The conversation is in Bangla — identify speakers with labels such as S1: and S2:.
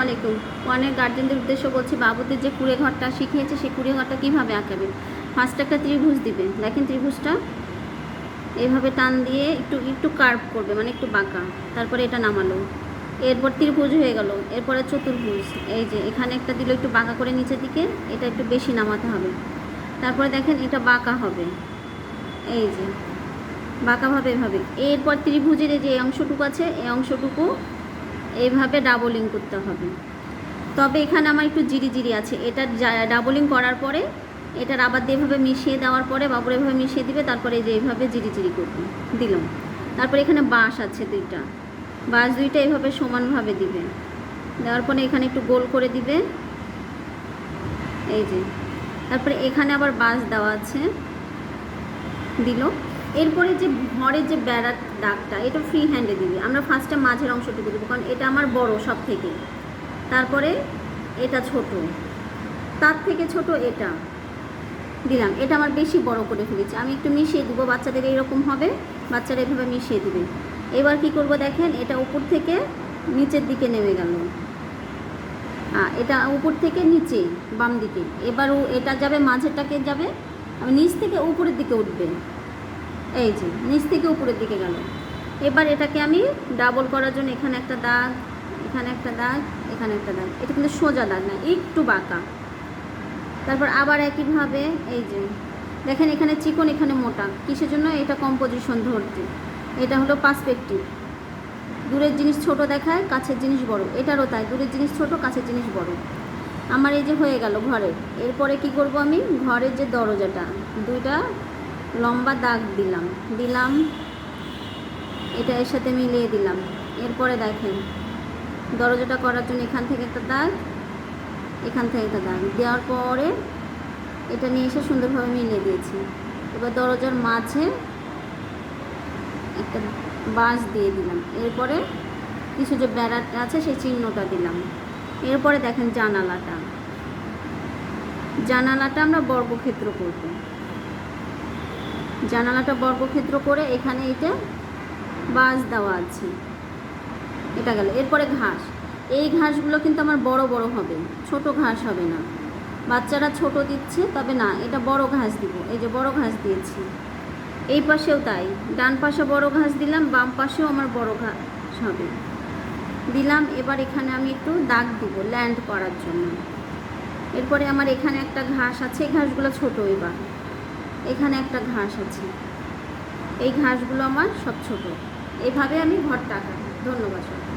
S1: আলাইকুম। ওয়ানের গার্জেনদের উদ্দেশ্য বলছি, বাবুদের যে কুড়ে ঘরটা শিখিয়েছে, সেই কুড়ে ঘরটা কীভাবে আঁকাবে? ফার্স্ট একটা ত্রিভুজ দিবে। দেখেন ত্রিভুজটা। এভাবে টান দিয়ে একটু একটু কার্ভ করবে মানে একটু বাঁকা। তারপরে এটা নামালো। এরপর ত্রিভুজ হয়ে গেল। এরপরে চতুর্ভুজ। এই যে, এখানে একটা দিল একটু বাঁকা করে নিচের দিকে, এটা একটু বেশি নামাতে হবে। তারপরে দেখেন এটা বাঁকা হবে। এই যে বাঁকাভাবে এভাবে। এরপর ত্রিভুজের যে অংশটুকু আছে, এই অংশটুকু এইভাবে ডাবলিং করতে হবে। তবে এখানে আমার একটু জিরি জিরি আছে। এটা ডাবলিং করার পরে, এটার আবার দিয়ে এভাবে মিশিয়ে দেওয়ার পরে, বাবুর এভাবে মিশিয়ে দিবে, তারপরে যে এইভাবে জিরি জিরি করবে, দিলাম। তারপরে এখানে বাঁশ আছে দুইটা। বাঁশ দুইটা এইভাবে সমানভাবে দিবে। দেওয়ার পরে এখানে একটু গোল করে দিবে। এই যে। তারপরে এখানে আবার বাঁশ দেওয়া আছে। দিল। এরপরে যে ঘরের যে বেড়ার দাগটা, এটা ফ্রি হ্যান্ডে দিবি। আমরা ফার্স্টে মাঝের অংশটুকু দেবো, কারণ এটা আমার বড় সব থেকে তারপরে এটা ছোট। তার থেকে ছোট এটা। দিলাম। এটা আমার বেশি বড় করে ফেলেছি। আমি একটু মিশিয়ে দেবো, বাচ্চাদের এইরকম হবে। বাচ্চারা এভাবে মিশিয়ে দেবে। এবার কি করব দেখেন, এটা উপর থেকে নিচের দিকে নেমে গেল। এটা উপর থেকে নিচে বাম দিকে এবার এটা যাবে, মাঝেরটাকে যাবে। নিচ থেকে উপরের দিকে উঠবে। এই যে, নিচ থেকে উপরের দিকে গেল। এবার এটাকে আমি ডাবল করার জন্য এখানে একটা দাগ, এখানে একটা দাগ, এখানে একটা দাগ। এটা কিন্তু সোজা দাগ না, একটু বাঁকা। তারপর আবার একইভাবে, এই যে, দেখেন এখানে চিকন, এখানে মোটা। কিসের জন্য? এটা কম্পোজিশন ধরতে। এটা হলো পার্সপেক্টিভ দূরের জিনিস ছোট দেখায়, কাছের জিনিস বড়। এটারও তাই, দূরের জিনিস ছোট, কাছের জিনিস বড়। আমার এই যে হয়ে গেল ঘরের এরপরে কি করব আমি? ঘরের যে দরজাটা, দুইটা লম্বা দাগ দিলাম। দিলাম, এটা এর সাথে মিলিয়ে দিলাম। এরপরে দেখেন, দরজাটা করার জন্য এখান থেকে একটা দাগ, এখান থেকে একটা দাগ। দেওয়ার পরে এটা নিয়ে এসে সুন্দরভাবে মিলিয়ে দিয়েছি। এবার দরজার মাঝে একটা বাঁশ দিয়ে দিলাম। এরপরে কিছু যে বেড়াটা আছে, সেই চিহ্নটা দিলাম। এরপরে দেখেন জানালাটা। জানালাটা আমরা বর্গক্ষেত্র করব। জানালাটা বর্গক্ষেত্র করে এখানে এটা বাঁশ দেওয়া আছে। এটা গেল। এরপরে ঘাস। এই ঘাসগুলো কিন্তু আমার বড় বড় হবে। ছোট ঘাস হবে না। বাচ্চারা ছোট দিচ্ছে, তবে না, এটা বড় ঘাস দিব। এই যে বড় ঘাস দিয়েছি। এই পাশেও তাই। ডান পাশে বড় ঘাস দিলাম, বাম পাশেও আমার বড় ঘাস হবে। দিলাম, এবার এখানে আমি একটু দাগ দিব ল্যান্ড করার জন্য। এরপরে আমার এখানে একটা ঘাস আছে, এই ঘাসগুলো ছোট এবার। এখানে একটা ঘাস আছে। এই ঘাসগুলো আমার সব ছোটো। এভাবে আমি ঘরটা আঁকাবো ধন্যবাদ।